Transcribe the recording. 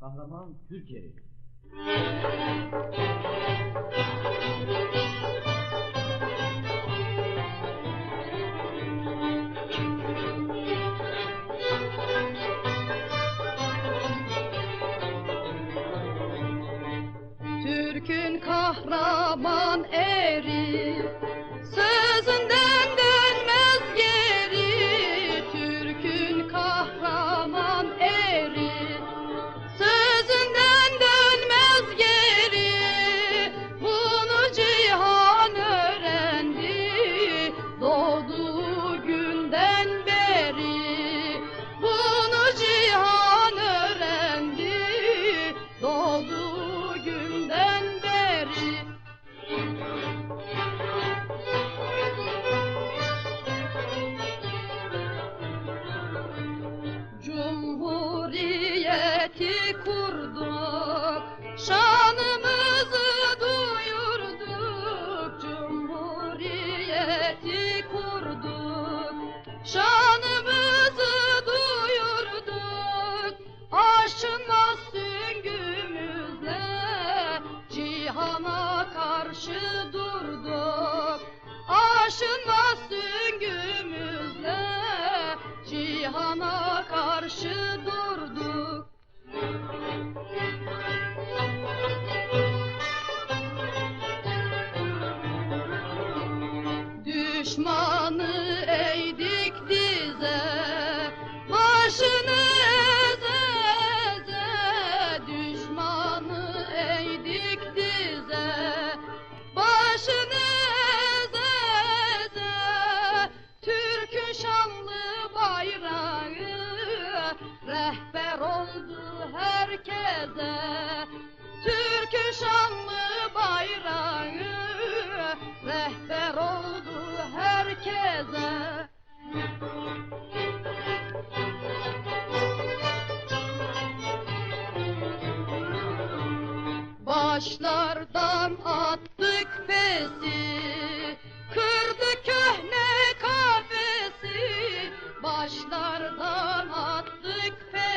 Kahraman Türkiye'li. Türk'ün kahraman eri Sözünden Cumhuriyeti kurduk, şanımızı duyurduk. Cumhuriyeti kurduk, şanımızı duyurduk. Aşınmaz süngümüzle cihana karşı Düşmanı eğdik dize, başını eze eze. Düşmanı eğdik dize, başını eze eze. Türk'ün şanlı bayrağı rehber oldu herkese. Türk'ün şanlı taşlardan attık pesi Kırdı köhne kafesi Başlardan attık pesi